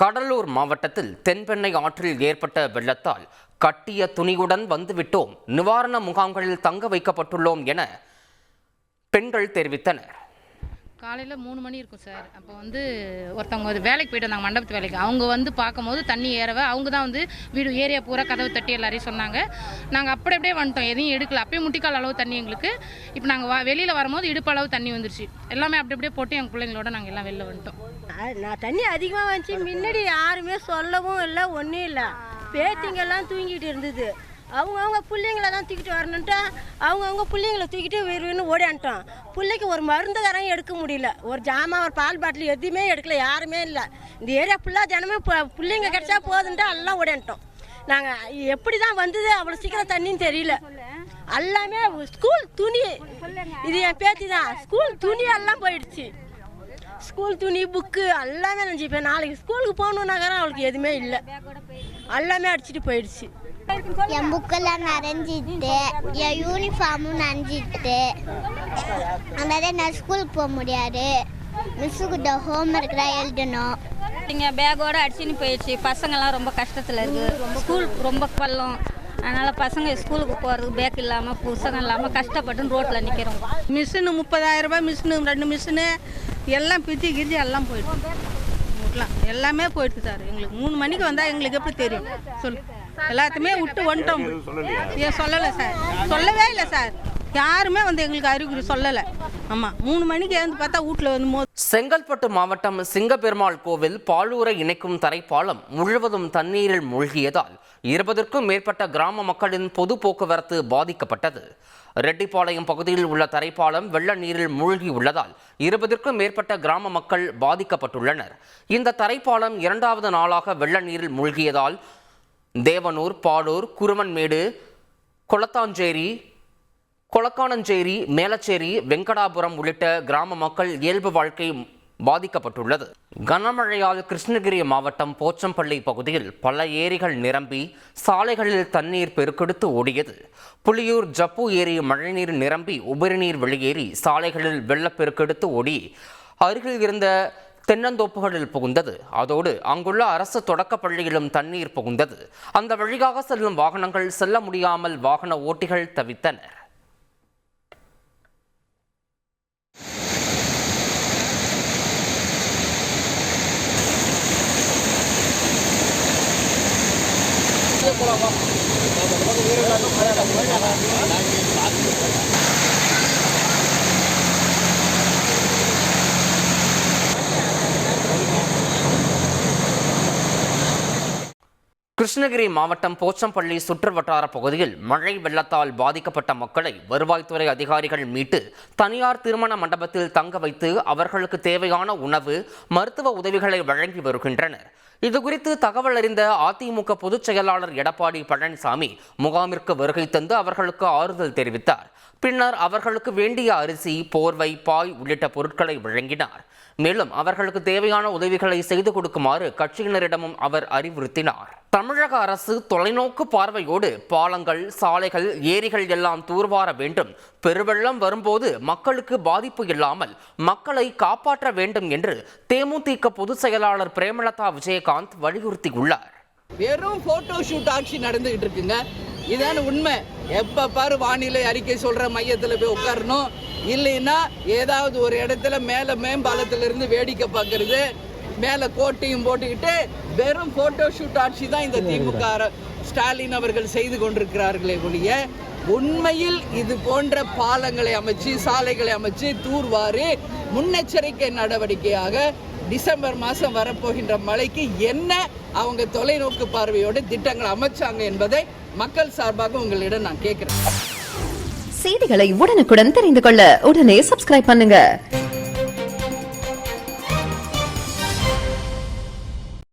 கடலூர் மாவட்டத்தில் தென்பெண்ணை ஆற்றில் ஏற்பட்ட வெள்ளத்தால் கட்டிய துணியுடன் வந்துவிட்டோம். நிவாரண முகாம்களில் தங்க வைக்கப்பட்டுள்ளோம் என பெண்கள் தெரிவித்தனர். காலையில் மூணு மணி இருக்கும் சார். அப்போ வந்து ஒருத்தவங்க வேலைக்கு போயிட்டு வந்தாங்க மண்டபத்து வேலைக்கு. அவங்க வந்து பார்க்கும்போது தண்ணி ஏறவ அவங்க தான் வந்து வீடு ஏரியா பூரா கதவு தட்டி எல்லாரையும் சொன்னாங்க. நாங்கள் அப்படி அப்படியே வந்துட்டோம் எதையும் எடுக்கல. அப்பயும் முட்டிக்கால் அளவு தண்ணி எங்களுக்கு. இப்போ நாங்கள் வெளியில் வரும்போது இடுப்பு அளவு தண்ணி வந்துருச்சு. எல்லாமே அப்படி அப்படியே போட்டு எங்கள் பிள்ளைங்களோட நாங்கள் எல்லாம் வெளில வந்துட்டோம். நான் தண்ணி அதிகமாக வந்துச்சு. முன்னாடி யாருமே சொல்லவும் இல்லை ஒன்றும் இல்லை. பேத்திங்கெல்லாம் தூங்கிட்டு இருந்தது. அவங்கவுங்க பிள்ளைங்கள தான் தூக்கிட்டு வரணுன்ட்டு அவங்கவுங்க பிள்ளைங்கள தூக்கிட்டு வீருன்னு ஓடியான்ட்டோம் பிள்ளைக்கு ஒரு மருந்து தரம் எடுக்க முடியல. ஒரு ஜாமான் ஒரு பால் பாட்டில் எதுவுமே எடுக்கல யாருமே இல்லை. இந்த ஏரியா ஃபுல்லாக தினமே பிள்ளைங்க கிடச்சா போதுன்ட்டு எல்லாம் ஓடியான்ட்டோம் நாங்கள் எப்படி தான் வந்தது? அவ்வளோ சீக்கிரம் தண்ணின்னு தெரியல. எல்லாமே ஸ்கூல் துணி இது என் பேத்தி தான். ஸ்கூல் துணி எல்லாம் போயிடுச்சு. ஸ்கூல் துணி புக்கு எல்லாமே நினச்சி இப்போ நாளைக்கு ஸ்கூலுக்கு போகணுன்னாக்கா அவளுக்கு எதுவுமே இல்லை. எல்லாமே அடிச்சிட்டு போயிடுச்சு. என் புக்கெல்லாம் நனைஞ்சிட்டு என் யூனிஃபார்மும் நனைஞ்சிட்டு. அதனால நான் ஸ்கூலுக்கு போக முடியாது. மிஸ்ஸுக்கிட்ட ஹோம் ஒர்க்லாம் எழுதணும். இங்கே பேக்கோட அடிச்சுன்னு போயிடுச்சு. பசங்கள்லாம் ரொம்ப கஷ்டத்தில் இருக்குது ஸ்கூல் ரொம்ப பள்ளம். அதனால் பசங்க ஸ்கூலுக்கு போகிறதுக்கு பேக் இல்லாமல் புத்தகம் இல்லாமல் கஷ்டப்பட்டு ரோட்டில் நிற்கிறோம் மிஷினு முப்பதாயிரம் ரூபாய் மிஷினு ரெண்டு மிஷினு எல்லாம் பிரிச்சு கிரிச்சு எல்லாம் போயிடுச்சு. எல்லாமே போயிடுச்சு சார் எங்களுக்கு மூணு மணிக்கு வந்தால் எங்களுக்கு எப்படி தெரியும்? சொல்லு. எல்லாத்தையுமே விட்டு வந்துட்டோம். ஏன் சொல்லலை சார். சொல்லவே இல்லை சார். யாருமே வந்து எங்களுக்கு அறிகுறி சொல்லலை. ஆமாம் மூணு மணிக்கு எழுந்து பார்த்தா வீட்டில் வந்து மோ செங்கல்பட்டு மாவட்டம் சிங்கப்பெருமாள் கோவில் பாலூரை இணைக்கும் தரைப்பாலம் முழுவதும் தண்ணீரில் மூழ்கியதால் இருபதற்கும் மேற்பட்ட கிராம மக்களின் பொது போக்குவரத்து பாதிக்கப்பட்டது. ரெட்டிப்பாளையம் பகுதியில் உள்ள தரைப்பாலம் வெள்ள நீரில் மூழ்கி உள்ளதால் இருபதற்கும் மேற்பட்ட கிராம மக்கள் பாதிக்கப்பட்டுள்ளனர். இந்த தரைப்பாலம் இரண்டாவது நாளாக வெள்ள நீரில் மூழ்கியதால் தேவனூர் பாடூர் குருவன்மேடு கொளத்தாஞ்சேரி கொளக்கானஞ்சேரி மேலச்சேரி வெங்கடாபுரம் உள்ளிட்ட கிராம மக்கள் இயல்பு வாழ்க்கை பாதிக்கப்பட்டுள்ளது. கனமழையால் கிருஷ்ணகிரி மாவட்டம் போச்சம்பள்ளி பகுதியில் பல ஏரிகள் நிரம்பி சாலைகளில் தண்ணீர் பெருக்கெடுத்து ஓடியது. புலியூர் ஜப்பு ஏரி மழைநீர் நிரம்பி உபரிநீர் வெளியேறி சாலைகளில் வெள்ளப்பெருக்கெடுத்து ஓடி அருகில் இருந்த தென்னந்தோப்புகளில் புகுந்தது. அதோடு அங்குள்ள அரசு தொடக்கப் பள்ளியிலும் தண்ணீர் புகுந்தது. அந்த வழியாக செல்லும் வாகனங்கள் செல்ல முடியாமல் வாகன ஓட்டிகள் தவித்தனர் கிருஷ்ணகிரி மாவட்டம் போச்சம்பள்ளி சுற்றுவட்டார பகுதியில் மழை வெள்ளத்தால் பாதிக்கப்பட்ட மக்களை வருவாய்த்துறை அதிகாரிகள் மீட்டு தனியார் திருமண மண்டபத்தில் தங்க வைத்து அவர்களுக்கு தேவையான உணவு மருத்துவ உதவிகளை வழங்கி வருகின்றனர். இதுகுறித்து தகவல் அறிந்த அதிமுக பொதுச் செயலாளர் எடப்பாடி பழனிசாமி முகாமிற்கு வருகை தந்து அவர்களுக்கு ஆறுதல் தெரிவித்தார். பின்னர் அவர்களுக்கு வேண்டிய அரிசி போர்வை பாய் உள்ளிட்ட பொருட்களை வழங்கினார். மேலும் அவர்களுக்கு தேவையான உதவிகளை செய்து கொடுக்குமாறு கட்சியினரிடமும் அவர் அறிவுறுத்தினார். தமிழக அரசு தொலைநோக்கு பார்வையோடு பாலங்கள் சாலைகள் ஏரிகள் எல்லாம் தூர்வார வேண்டும். பெருவெள்ளம் வரும்போது மக்களுக்கு பாதிப்பு இல்லாமல் மக்களை காப்பாற்ற வேண்டும் என்று தேமுதிக பொதுச் செயலாளர் பிரேமலதா விஜயகாந்த் வலியுறுத்தியுள்ளார். வெறும் போட்டோ ஷூட் ஆட்சி நடந்துகிட்டு இருக்குங்க. இதான உண்மை. எப்ப பாரு வானிலை அறிக்கை சொல்ற மையத்துல போய் உட்காரணும் இல்லைன்னா ஏதாவது ஒரு இடத்துல மேல மேம்பாலத்துல இருந்து வேடிக்கை பார்க்கறது மேல கோட்டையும் போட்டுக்கிட்டு வெறும் போட்டோ ஷூட் ஆட்சி தான் இந்த திமுக ஸ்டாலின் அவர்கள் செய்து கொண்டிருக்கிறார்களே ஒழிய உண்மையில் இது போன்ற பாலங்களை அமைச்சு சாலைகளை அமைச்சு தூர்வாரி முன்னெச்சரிக்கை நடவடிக்கையாக டிசம்பர் மாதம் வரப்போகின்ற மழைக்கு என்ன அவங்க தொலைநோக்கு பார்வையோடு திட்டங்கள் அமைச்சாங்க என்பதை மக்கள் சார்பாக உங்களிடம் நான் கேட்கிறேன். செய்திகளை உடனுக்குடன் தெரிந்து கொள்ள உடனே சப்ஸ்கிரைப் பண்ணுங்க.